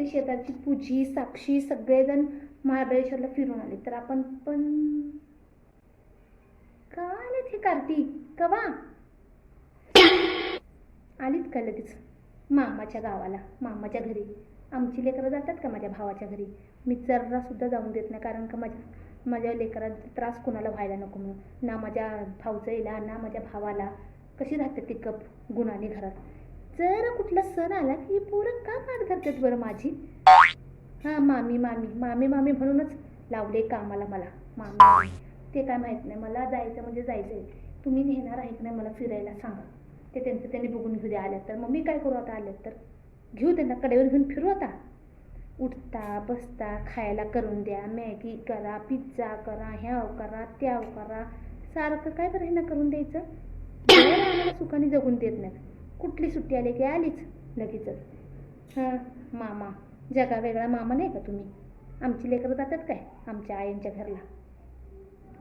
ते शेजारची पूजी साक्षी सगळेजण महाबळेश्वरला फिरून आले. तर आपण पण का आलेत हे कार्तिक कवा? आलीत का लगेच? मामाच्या गावाला मामाच्या घरी. आमची लेकरं जातात का माझ्या भावाच्या घरी? मी जरा सुद्धा जाऊन देत नाही कारण का माझ्या माझ्या लेकरांचा त्रास कोणाला व्हायला नको म्हणून. ना माझ्या भाऊजाईला ना माझ्या भावाला. कशी राहते ती कप गुणाने घरात? जर कुठला सण आला की पोरं का पाठ करतात बरं माझी? हां मामी मामी मामी मामी म्हणूनच लावले कामाला मला. मामी मामी. ते काय माहीत नाही मला जायचं म्हणजे जायचं आहे तुम्ही नेणार आहे की नाही मला फिरायला सांगा. ते त्यांचं त्यांनी बघून घेऊ द्या आल्यात तर. मग मी काय करू आता आल्यात तर? घेऊ त्यांना कडेवर घेऊन फिरू आता. उठता बसता खायला करून द्या मॅगी करा पिझ्झा करा ह्याव करा त्याव करा. सारखं काय बरं ह्यांना करून द्यायचं? आम्हाला सुखाने जगून देत नाही. कुठली सुट्टी आली की आलीच लगेचच. हां मामा जगा वेगळा मामा नाही का तुम्ही? आमची लेकरं जातात काय आमच्या आईंच्या घरला?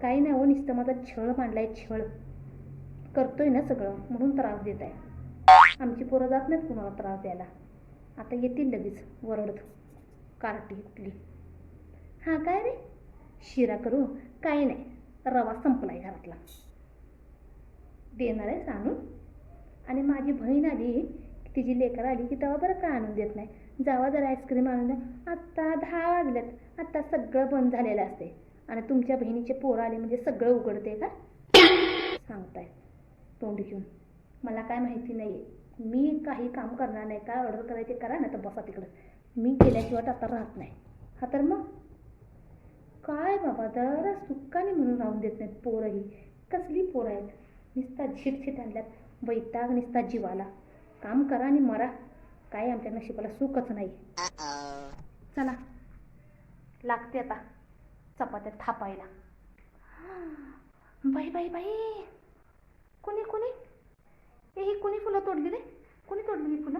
काही नाही हो निसतं माझा छळ मांडलाय छळ. करतोय ना सगळं म्हणून त्रास देत आहे. आमची पोरं जात नाहीत कुणाला त्रास द्यायला. आता येतील लगेच वरडत कार्टी कुठली? हां काय रे? शिरा करू? काही नाही रवा संपलाय घरातला. देणार आहेस आणून? आणि माझी बहीण आली की तिची लेकर आली की तेव्हा बरं का आणून देत नाही? जावा जरा आईस्क्रीम आणून द्या. आत्ता दहा वाजल्यात आत्ता सगळं बंद झालेलं असते. आणि तुमच्या बहिणीचे पोरं आले म्हणजे सगळं उघडते का? सांगताय. तोंड घेऊन. मला काय माहिती नाही आहे मी काही काम करणार नाही. काय ऑर्डर करायचे करा ना तर बसा तिकडं. मी केल्याशिवाय आता राहत नाही. हा तर मग? काय बाबा जरा सुक्काने म्हणून राहून देत नाहीत पोरंही. कसली पोरं आहेत? नुसता झिटझिट आणल्यात. वैताग निसता जीवाला. काम करा आणि मरा. काय आमच्या नशिबाला सुखच नाही चला. लागते आता चपात्या थापायला. बाई बाई बाई. कुणी कुणी? ए ही कुणी फुलं तोडली रे? कुणी तोडली ही फुलं?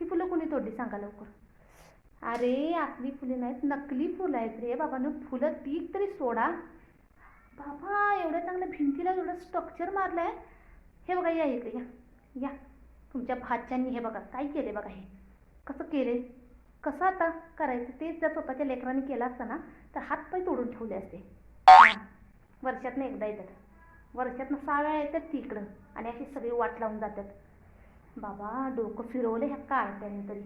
ही फुलं कुणी तोडली? सांगा लवकर. अरे आपली फुले नाहीत नकली फुलं आहेत रे. बाबानं फुलं तीक तरी सोडा. बाबा एवढ्या चांगल्या भिंतीला एवढं स्ट्रक्चर मारलं आहे हे बघा या इकडे या या. तुमच्या भाच्यांनी हे बघा काय केले बघा हे? कसं केले? कसं आता करायचं? तेच जर स्वतःच्या लेकरांनी केलं असतं ना तर हातपाय तोडून ठेवले असते. वर्षातनं एकदा येतात. वर्षातनं सहा वेळा येतात तिकडं आणि अशी सगळी वाट लावून जातात. बाबा डोकं फिरवलं ह्या काळत्याने तरी.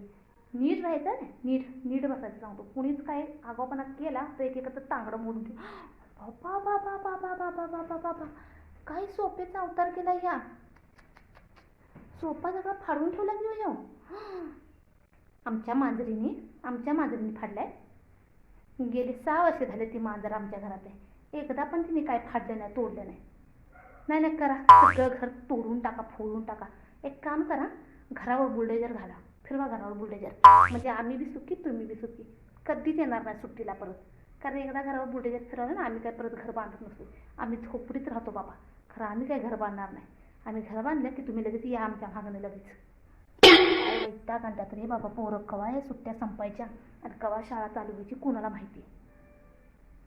नीट राहायचं ना नीट नीट बसायचं सांगतो. कुणीच काय आगाऊपणा केला तर एकेकाचं तांगडं मोडून ठेव. बाबा बाबा बाबा बाबा बाबा बाबा. काही सोपेचा अवतार केला ह्या सोपा सगळा फाडून ठेवला की ह्यो हो? आमच्या मांजरीने आमच्या मांजरीने फाडलाय. गेली सहा वर्ष झाले ती मांजर आमच्या घरात आहे. एकदा पण तिने काय फाडलं नाही तोडलं नाही. नाही नाही करा. सगळं घर तोडून टाका फोडून टाका. एक काम करा. घरावर बुलडेजर घाला. फिरवा घरावर बुलडेजर म्हणजे आम्ही बी सुखी तुम्ही बी सुखी. कधीच येणार नाही सुट्टीला परत. कारण एकदा घरावर बुलडेजर फिरवलं ना आम्ही काय परत घर बांधत नसतो आम्ही झोपडीत राहतो बाबा. खरं आम्ही काय घर बांधणार नाही. आम्ही घर बांधलं की तुम्ही लगेच या आमच्या मागणं लगेच. ऐकता वैताग आणतात रे बाबा पोरं कवा या सुट्ट्या संपायच्या आणि कवा शाळा चालू व्हायची कोणाला माहिती?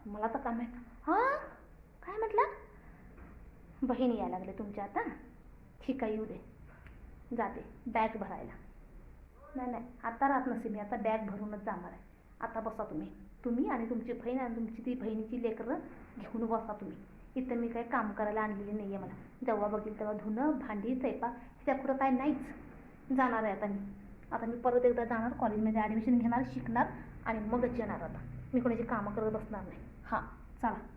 मला तर काय माहीत? हां? काय म्हटलं? बहिणी यायला लागले तुमच्या आता. ठीक आहे येऊ दे. जाते. बॅग भरायला. नाही नाही. आता राहत नसे मी. आता बॅग भरूनच जाणार आहे. आता बसा तुम्ही. तुम्ही आणि तुमची बहीण आणि तुमची ती बहिणीची लेकरं घेऊन बसा तुम्ही. इथं मी काही काम करायला आणलेली नाही आहे मला. जेव्हा बघील तेव्हा धुणं भांडी स्वयंपाक ह्याच्या पुढं काय नाहीच. जाणार आहे आता मी. आता मी परत एकदा जाणार कॉलेजमध्ये ॲडमिशन घेणार शिकणार आणि मगच येणार आता. मी कोणाची कामं करत बसणार नाही. हां चला.